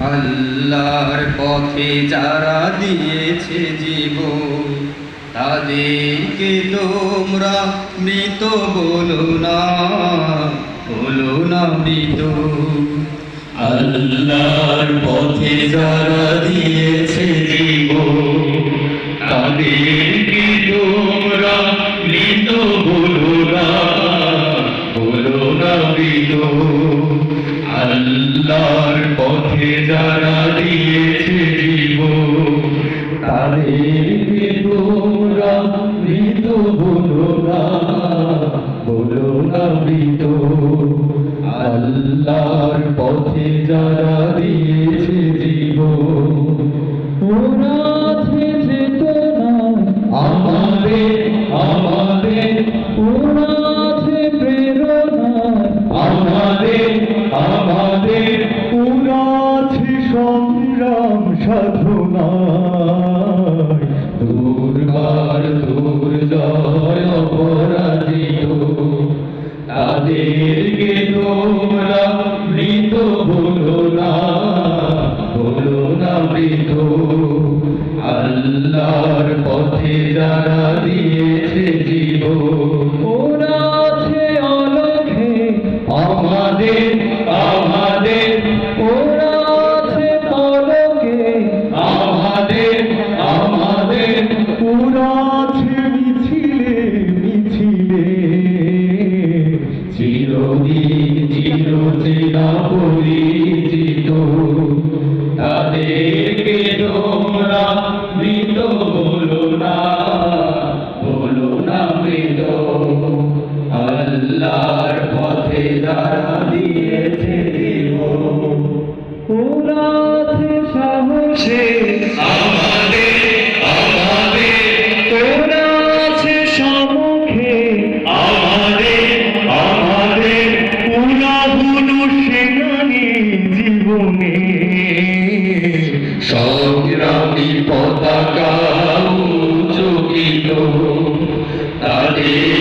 আল্লাহর পথে যারা দিয়েছে জীবন, তাদেরকে তোমরা মৃত বলো না বলো না মৃত। আল্লাহর পথে যারা দিয়েছে জীবন, তাদেরকে তোমরা মৃত বলো না বলো না মৃত। আল্লাহর পথে যারা দিয়েছে জীব তাদের তোমরা মৃত বলো না বলো না মৃত। আল্লাহর পথে যারা দিয়েছে তাদেরকে তোমরা মৃত আল্লাহর পথে যারা দিয়েছে জীব চিরদিন চিরচেনা পরিচিত তাদেরকে তোমরা মৃত বলো না বলো না মৃত। আল্লাহর পথে যারা দিয়েছে সংগ্রামী পতাকা উচ্চকিত তাদেরকে